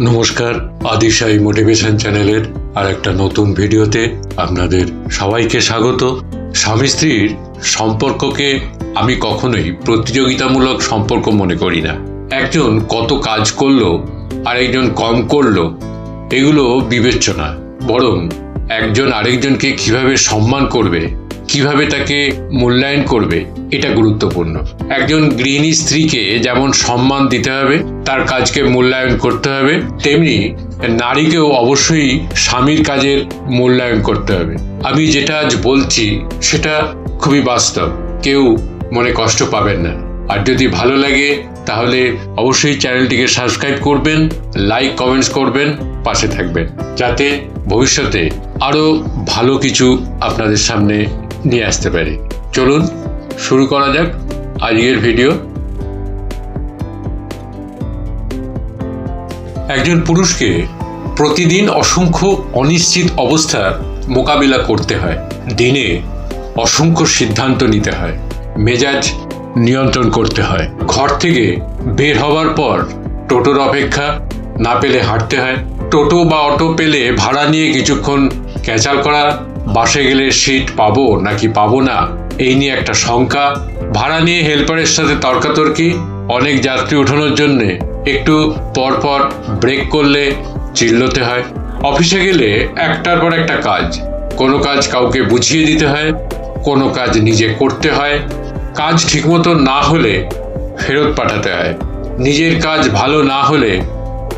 নমস্কার, আদিশাই মোটিভেশন চ্যানেলের আর একটা নতুন ভিডিওতে আপনাদের সবাইকে স্বাগত। স্বামী স্ত্রীর সম্পর্ককে আমি কখনোই প্রতিযোগিতামূলক সম্পর্ক মনে করি না। একজন কত কাজ করল আর একজন কম করল, এগুলো বিবেচ্য না বরং একজন আরেকজনকে কীভাবে সম্মান করবে কীভাবে তাকে মূল্যায়ন করবে, এটা গুরুত্বপূর্ণ। একজন গৃহিণী স্ত্রীকে যেমন সম্মান দিতে হবে, তার কাজকে মূল্যায়ন করতে হবে, তেমনি নারীকেও অবশ্যই স্বামীর কাজের মূল্যায়ন করতে হবে। আমি যেটা আজ বলছি, সেটা খুবই বাস্তব। কেউ মনে কষ্ট পাবেন না। আর যদি ভালো লাগে, তাহলে অবশ্যই চ্যানেলটিকে সাবস্ক্রাইব করবেন, লাইক, কমেন্টস করবেন, পাশে থাকবেন। যাতে ভবিষ্যতে আরও ভালো কিছু আপনাদের সামনে নিয়ে আসতে পারি। চলুন, শুরু করা যাক আজকের ভিডিও। একজন পুরুষকে প্রতিদিন অসংখ্য অনিশ্চিত অবস্থার মোকাবিলা করতে হয়। দিনে অসংখ্য সিদ্ধান্ত নিতে হয়। মেজাজ নিয়ন্ত্রণ করতে হয়। ঘর থেকে বের হওয়ার পর টোটোর অপেক্ষা না পেলে হাঁটতে হয়। টোটো বা অটো পেলে ভাড়া নিয়ে কিছুক্ষণ ক্যাচাল করা বাসে গেলে সিট পাবো নাকি পাবো না? এই নিয়ে একটা শঙ্কা। ভাড়া নিয়ে হেল্পারের সাথে তর্কাতর্কি, অনেক যাত্রী ওঠানোর জন্য। একটু পরপর ব্রেক করলে চিল্লোতে হয়। অফিসে গেলে একটার পর একটা কাজ। কোনো কাজ কাউকে বুঝিয়ে দিতে হয়, কোনো কাজ নিজে করতে হয়। কাজ ঠিকমতো না হলে ফেরত পাঠাতে হয়। নিজের কাজ ভালো না হলে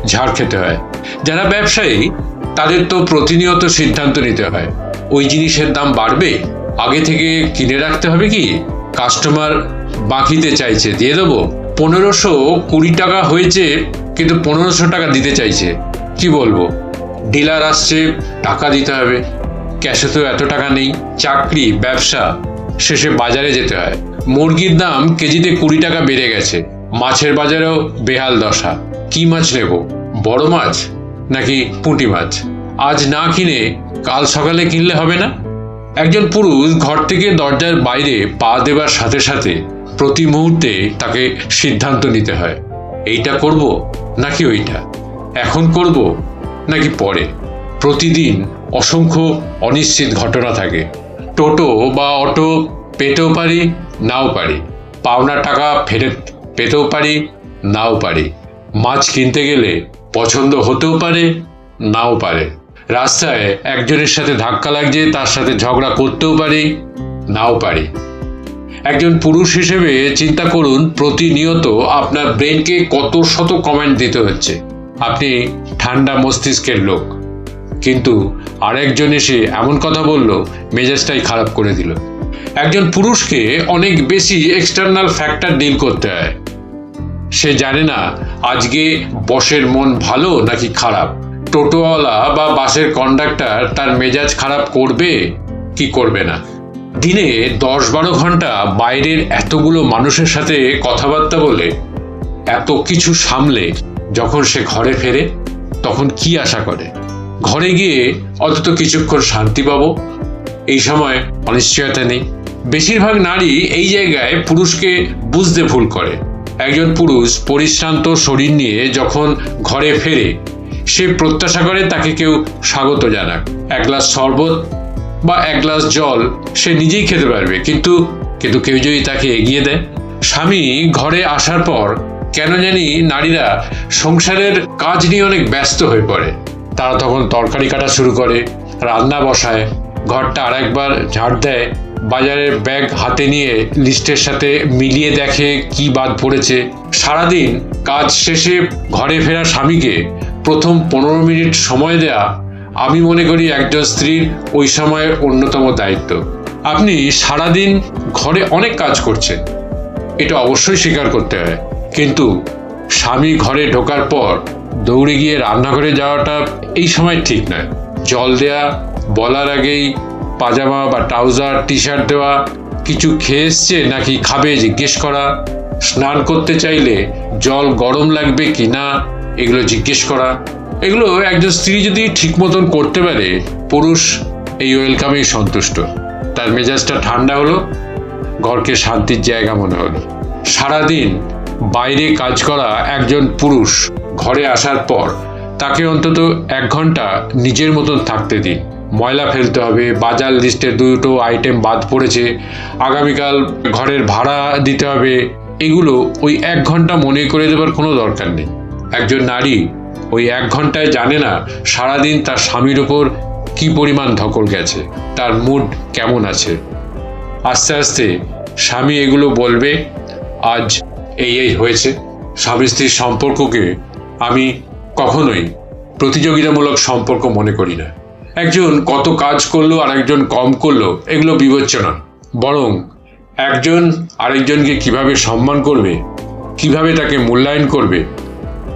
ঝাড় খেতে হয়। যারা ব্যবসায়ী, তাদের তো প্রতিনিয়ত সিদ্ধান্ত নিতে হয়। ওই জিনিসের দাম বাড়বে? আগে থেকে কিনে রাখতে হবে কি? কাস্টমার বাকিতে চাইছে, দিয়ে দেবো। পনেরোশো কুড়ি টাকা হয়েছে, কিন্তু পনেরোশো টাকা দিতে চাইছে। কি বলব? ডিলার আসছে, টাকা দিতে হবে। ক্যাশে তো এত টাকা নেই। চাকরি, ব্যবসা, শেষে বাজারে যেতে হয়। মুরগির দাম কেজিতে কুড়ি টাকা বেড়ে গেছে। মাছের বাজারেও বেহাল দশা। কি মাছ নেব? বড় মাছ নাকি পুঁটি মাছ? আজ না কিনে কাল সকালে কিনলে হবে না? একজন পুরুষ ঘর থেকে দরজার বাইরে পা দেবার সাথে সাথে প্রতি মুহূর্তে তাকে সিদ্ধান্ত নিতে হয়। এইটা করব নাকি ওইটা? এখন করব নাকি পরে? প্রতিদিন অসংখ্য অনিশ্চিত ঘটনা থাকে। টোটো বা অটো পেতেও পারি, নাও পারি। পাওনা টাকা ফেরত পেতেও পারি, নাও পারি। মাছ কিনতে গেলে পছন্দ হতেও পারে, নাও পারে। রাস্তায় একজনের সাথে ধাক্কা লাগছে, তার সাথে ঝগড়া করতেও পারি, নাও পারি। একজন পুরুষ হিসেবে চিন্তা করুন, প্রতিনিয়ত আপনার ব্রেনকে কত শত কমেন্ট দিতে হচ্ছে। আপনি ঠান্ডা মস্তিষ্কের লোক। কিন্তু আরেকজন এসে এমন কথা বলল, মেজাজটাই খারাপ করে দিল। একজন পুরুষকে অনেক বেশি এক্সটার্নাল ফ্যাক্টর ডিল করতে হয়। সে জানে না, আজকে বসের মন ভালো নাকি খারাপ। টোটোওয়ালা বা বাসের কন্ডাক্টর তার মেজাজ খারাপ করবে? কি করবে না? দিনে দশ বারো ঘণ্টা বাইরের এতগুলো মানুষের সাথে কথাবার্তা বলে, এত কিছু সামলে যখন সে ঘরে ফেরে, তখন কি আশা করে? ঘরে গিয়ে অন্তত কিছুক্ষণ শান্তি পাবো? এই সময় অনিশ্চয়তা নেই। বেশিরভাগ নারী এই জায়গায় পুরুষকে বুঝতে ভুল করে। একজন পুরুষ পরিশ্রান্ত শরীর নিয়ে যখন ঘরে ফেরে সে প্রত্যাশা করে তাকে কেউ স্বাগত জানাক। এক গ্লাস শরবত বা এক গ্লাস জল সে নিজেই খেতে পারবে। কিন্তু কিন্তু কেউ যদি তাকে এগিয়ে দেয়? স্বামী ঘরে আসার পর কেন জানি নারীরা সংসারের কাজ নিয়ে অনেক ব্যস্ত হয়ে পড়ে। তারা তখন তরকারি কাটা শুরু করে, রান্না বসায়, ঘরটা আরেকবার ঝাড় দেয়, বাজারের ব্যাগ হাতে নিয়ে লিস্টের সাথে মিলিয়ে দেখে কি বাদ পড়েছে। সারাদিন কাজ শেষে ঘরে ফেরা স্বামীকে প্রথম পনেরো মিনিট সময় দেয়া আমি মনে করি একজন স্ত্রীর ওই সময়ের অন্যতম দায়িত্ব। আপনি সারাদিন ঘরে অনেক কাজ করছেন। এটা অবশ্যই স্বীকার করতে হয়। কিন্তু স্বামী ঘরে ঢোকার পর দৌড়ে গিয়ে রান্নাঘরে যাওয়াটা এই সময় ঠিক নয়। জল দেয়া, বলার আগেই পাজামা বা ট্রাউজার টি শার্ট দেওয়া, কিছু খেয়ে এসছে নাকি খাবে জিজ্ঞেস করা, স্নান করতে চাইলে জল গরম লাগবে কি না এগুলো জিজ্ঞেস করা। এগুলো একজন স্ত্রী যদি ঠিক মতন করতে পারে, পুরুষ এই ওয়েলকামেই সন্তুষ্ট। তার মেজাজটা ঠান্ডা হলো, ঘরকে শান্তির জায়গা মনে হলো। সারাদিন বাইরে কাজ করা একজন পুরুষ ঘরে আসার পর তাকে অন্তত এক ঘণ্টা নিজের মতন থাকতে দিন। ময়লা ফেলতে হবে, বাজার লিস্টে দুটো আইটেম বাদ পড়েছে, আগামীকাল ঘরের ভাড়া দিতে হবে, এগুলো ওই এক ঘণ্টা মনে করে দেওয়ার কোনো দরকার নেই। একজন নারী ওই এক ঘন্টায় জানে না সারাদিন তার স্বামীর ওপর কি পরিমাণ ধকল গেছে, তার মুড কেমন আছে। আস্তে আস্তে স্বামী এগুলো বলবে, আজ এই এই হয়েছে। স্বামী স্ত্রীর সম্পর্ককে আমি কখনোই প্রতিযোগিতামূলক সম্পর্ক মনে করি না। একজন কত কাজ করল আর একজন কম করল, এগুলো বিবেচ্য বিবেচনা। বরং একজন আরেকজনকে কীভাবে সম্মান করবে, কীভাবে তাকে মূল্যায়ন করবে